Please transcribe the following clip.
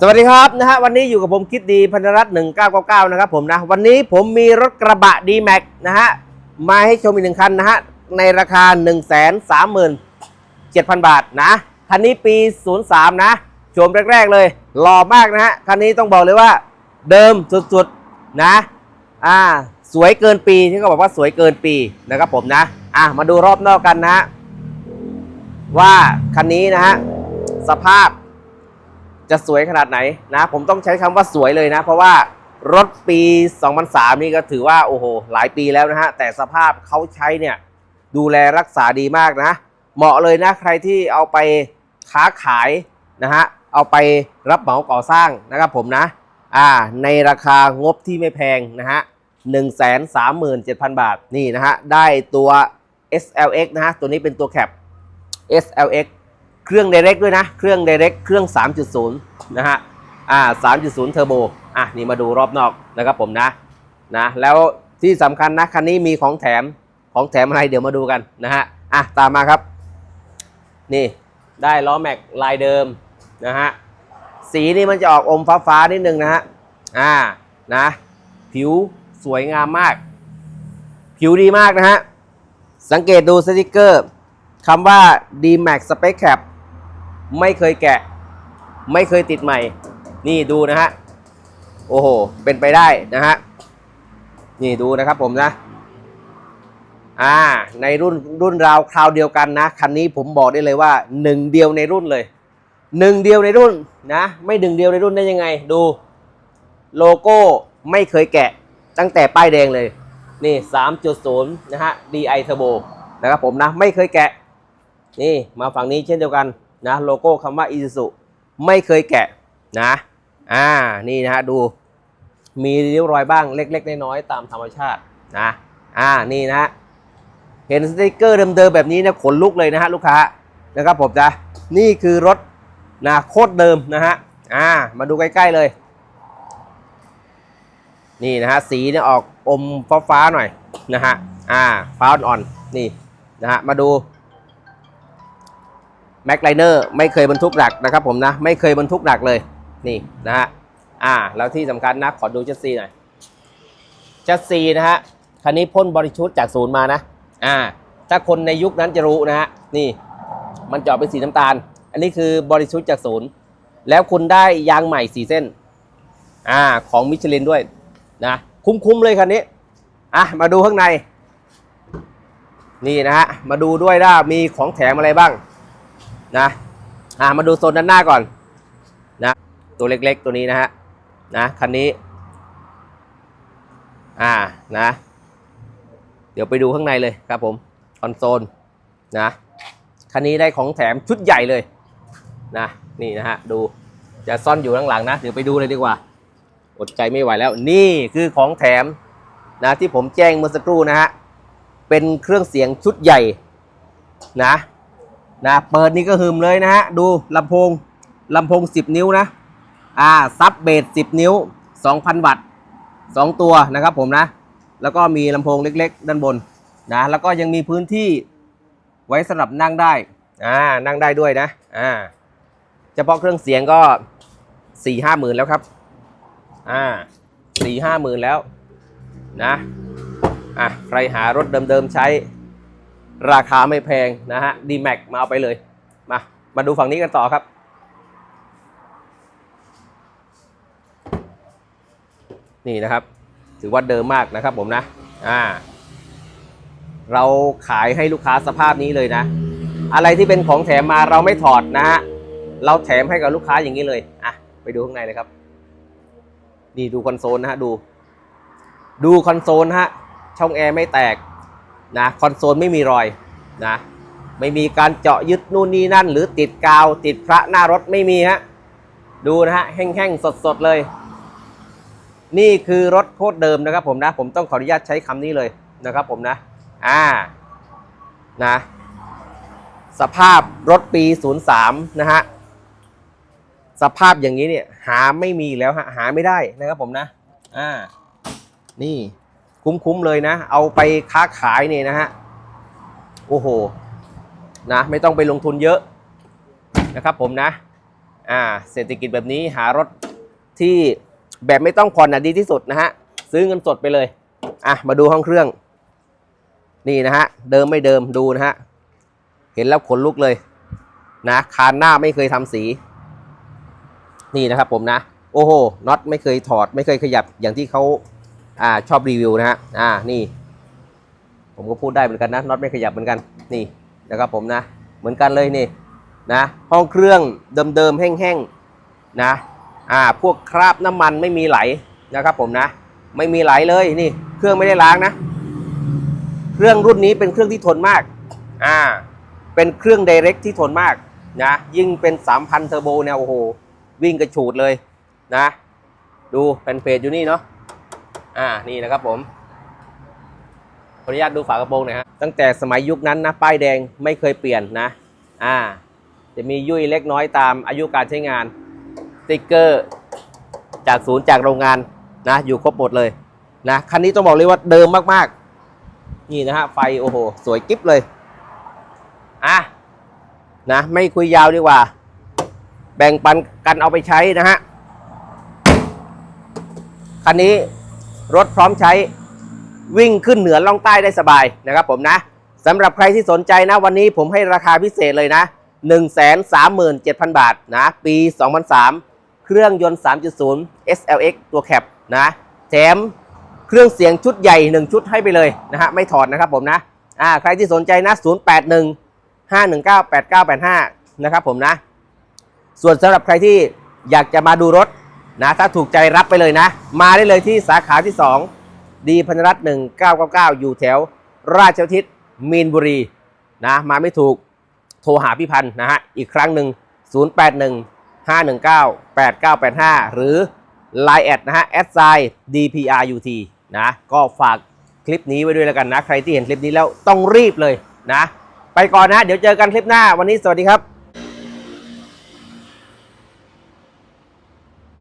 สวัสดีครับนะฮะวันนี้อยู่กับผมคิดดีพันธรัตน์1999 นะครับผมนะวันนี้ผมมีรถกระบะ d m a x นะฮะมาให้ชมอีกหนึ่งคันนะฮะในราคา 1 3 7 0 0 0 บาทนะคันนี้ปี 03 นะชมแรก ๆ เลยหล่อมากนะฮะคันนี้ต้องบอกเลยว่าเดิมสุดๆนะอ่าสวยเกินปีที่เขาบอกว่าสวยเกินปีนะครับผมนะอะมาดูรอบนอกกันนะฮะว่าคันนี้นะฮะสภาพ จะสวยขนาดไหนนะ ผมต้องใช้คำว่าสวยเลยนะ เพราะว่ารถปี 2003 นี่ก็ถือว่าโอ้โหหลายปีแล้วนะฮะ แต่สภาพเขาใช้เนี่ยดูแลรักษาดีมากนะ เหมาะเลยนะใครที่เอาไปค้าขายนะฮะ เอาไปรับเหมาก่อสร้างนะครับผมนะ อ่า ในราคางบที่ไม่แพงนะฮะ 137,000 บาทนี่นะฮะ ได้ตัว SLX นะฮะ ตัวนี้เป็นตัวแคป SLX เครื่อง Direct ด้วยนะ เครื่อง Direct เครื่อง 3.0 นะฮะ อ่า 3.0 เทอร์โบ อะ นี่มาดูรอบนอกนะครับผมนะ นะ แล้วที่สำคัญนะ คันนี้มีของแถม ของแถมอะไรเดี๋ยวมาดูกันนะฮะ อะ ตามมาครับ นี่ ได้ล้อแม็กลายเดิมนะฮะ สีนี่มันจะออกอมฟ้าฟ้าๆนิดนึงนะฮะ อ่า นะ ผิวสวยงามมาก ผิวดีมากนะฮะ สังเกตดูสติกเกอร์คำว่า D-Max Spec Cap ไม่เคยแกะ ไม่เคยติดใหม่ นี่ดูนะฮะ โอ้โห เป็นไปได้นะฮะ นี่ดูนะครับผมนะ อ่า ในรุ่นรุ่นราวคราวเดียวกันนะ คันนี้ผมบอกได้เลยว่าหนึ่งเดียวในรุ่นเลย หนึ่งเดียวในรุ่นนะ ไม่หนึ่งเดียวในรุ่นได้ยังไง ดู โลโก้ไม่เคยแกะตั้งแต่ป้ายแดงเลย นี่ 3.0 นะฮะ DI Turbo นะครับผมนะ ไม่เคยแกะ นี่มาฝั่งนี้เช่นเดียวกัน นะโลโก้คำว่า Isuzu ไม่เคยแกะนะอ่านี่นะฮะดูมีริ้วรอยบ้างเล็ก ๆ น้อยๆตามธรรมชาตินะอ่านี่นะฮะเห็นสติกเกอร์เดิมๆแบบนี้เนี่ยขนลุกเลยนะฮะลูกค้านะครับผมจะนี่คือรถนะโคตรเดิมนะฮะอ่ามาดูใกล้ๆเลย นี่นะฮะสีเนี่ยออกอมฟ้าๆหน่อยนะฮะอ่าฟ้าอ่อนๆนี่นะฮะมาดู แม็กไลเนอร์ไม่เคยบรรทุกหนักนะครับผมนะ ไม่เคยบรรทุกหนักเลยนี่นะฮะอ่าแล้วที่สำคัญนะขอดูเจัสซีหน่อยเจัสซีนะฮะคันนี้พ่นบริชุดจากศูนย์มานะอ่าถ้าคนในยุคนั้นจะรู้นะฮะนี่มันจออกเป็นสีน้ำตาล อันนี้คือบริชุดจากศูนย์แล้วคุณได้ยางใหม่สีเส้นอ่าของมิชลินด้วยนะคุ้มๆเลยคันนี้อะมาดูข้างใน นี่นะฮะมาดูด้วยว่ามีของแถมอะไรบ้าง นะ อ่ามาดูโซนด้านหน้าก่อน นะ ตัวเล็กๆตัวนี้นะฮะ นะคันนี้ อ่า นะ เดี๋ยวไปดูข้างในเลยครับผมคอนโซล นะ คันนี้ได้ของแถมชุดใหญ่เลย นะ นี่นะฮะ ดูจะซ่อนอยู่ข้างหลังนะ เดี๋ยวไปดูเลยดีกว่า อดใจไม่ไหวแล้ว นี่คือของแถมนะที่ผมแจ้งเมื่อสักครู่นะฮะ เป็นเครื่องเสียงชุดใหญ่นะ นะเปิดนี่ก็หึมเลยนะฮะดูลำโพงลำโพง 10 นิ้วนะอ่าซับเบส10 นิ้ว 2,000 วัตต์ 2 ตัวนะครับผมนะ แล้วก็มีลำโพงเล็กๆ ด้านบนนะแล้วก็ยังมีพื้นที่ไว้สำหรับนั่งได้อ่านั่งได้ด้วยนะอ่าเฉพาะเครื่องเสียงก็สี่ห้าหมื่นแล้วครับอ่าสี่ห้าหมื่นแล้วนะอะใครหารถเดิมๆใช้ ราคาไม่แพงนะฮะ d m a x มาเอาไปเลย มา มาดูฝั่งนี้กันต่อครับ นี่นะครับ ถือว่าเดิมมากนะครับผมนะ อ่า เราขายให้ลูกค้าสภาพนี้เลยนะ อะไรที่เป็นของแถมมาเราไม่ถอดนะฮะ เราแถมให้กับลูกค้าอย่างนี้เลย อะ ไปดูข้างในเลยครับ นี่ดูคอนโซลนะฮะ ดู ดูคอนโซลฮะ ช่องแอร์ไม่แตก นะคอนโซลไม่มีรอยนะไม่มีการเจาะยึดนู่นนี่นั่น หรือติดกาว ติดพระหน้ารถไม่มีฮะดูนะฮะแห้งๆสดๆเลย นี่คือรถโคตรเดิมนะครับผมนะ ผมต้องขออนุญาตใช้คำนี้เลยนะครับผมนะอ่านะสภาพรถปี 03 นะฮะสภาพอย่างนี้เนี่ยหาไม่มีแล้วฮะหาไม่ได้นะครับผมนะอ่านี่ คุ้มๆเลยนะ เอาไปค้าขายเนี่ยนะฮะ โอ้โห นะ ไม่ต้องไปลงทุนเยอะนะครับผมนะ อ่า เศรษฐกิจแบบนี้หารถที่แบบไม่ต้องผ่อนนะดีที่สุดนะฮะ ซื้อเงินสดไปเลย อะ มาดูห้องเครื่อง นี่นะฮะ เดิมไม่เดิมดูนะฮะ เห็นแล้วขนลุกเลย นะ คานหน้าไม่เคยทำสี นี่นะครับผมนะ โอ้โห น็อตไม่เคยถอด ไม่เคยขยับอย่างที่เขา อ่าชอบรีวิวนะฮะอ่านี่ ผมก็พูดได้เหมือนกันนะน็อตไม่ขยับเหมือนกันนี่นะครับผมนะเหมือนกันเลยนี่นะห้องเครื่องเดิมๆแห้งๆนะอ่าพวกคราบน้ำมันไม่มีไหลนะครับผมนะ ไม่มีไหลเลยนี่ เครื่องไม่ได้ล้างนะ เครื่องรุ่นนี้เป็นเครื่องที่ทนมากอ่าเป็นเครื่อง Direct ที่ทนมากนะยิ่งเป็น 3,000 เทอร์โบเนี่ยโอ้โห วิ่งกระฉูดเลยนะ ดูแผ่นเพจอยู่นี่เนาะ อ่านี่นะครับผมขออนุญาตดูฝากระโปรงหน่อยฮะตั้งแต่สมัยยุคนั้นนะป้ายแดงไม่เคยเปลี่ยนนะ อ่า จะมียุ่ยเล็กน้อยตามอายุการใช้งานติ๊กเกอร์ จากศูนย์จากโรงงานนะ อยู่ครบหมดเลยนะคันนี้ต้องบอกเลยว่าเดิมมากๆ นี่นะฮะไฟโอ้โห สวยกิ๊บเลยอะนะไม่คุยยาวดีกว่า แบ่งปันกันเอาไปใช้นะฮะคันนี้ รถพร้อมใช้วิ่งขึ้นเหนือล่องใต้ได้สบายนะครับผมนะสำหรับใครที่สนใจนะวันนี้ผมให้ราคาพิเศษเลยนะ 137,000 บาทนะ ปี 2003 เครื่องยนต์ 3.0 SLX ตัวแคปนะแถมเครื่องเสียงชุดใหญ่ 1 ชุดให้ไปเลยนะฮะไม่ถอดนะครับผมนะอ่าใครที่สนใจนะ 081 519 8985 นะครับผมนะ ส่วนสำหรับใครที่อยากจะมาดูรถ นะถ้าถูกใจรับไปเลยนะ มาได้เลยที่สาขาที่ 2 ดีพันรัตน์1999 อยู่แถว ราชทิศมีนบุรีนะมาไม่ถูกโทรหาพี่พันธ์นะฮะอีกครั้งหนึ่ง 081 519 8985 หรือ Line แอดนะฮะแอดไซ DPRUT นะก็ฝากคลิปนี้ไว้ด้วยแล้วกันนะ ใครที่เห็นคลิปนี้แล้วต้องรีบเลยนะ ไปก่อนนะ เดี๋ยวเจอกันคลิปหน้าวันนี้สวัสดีครับ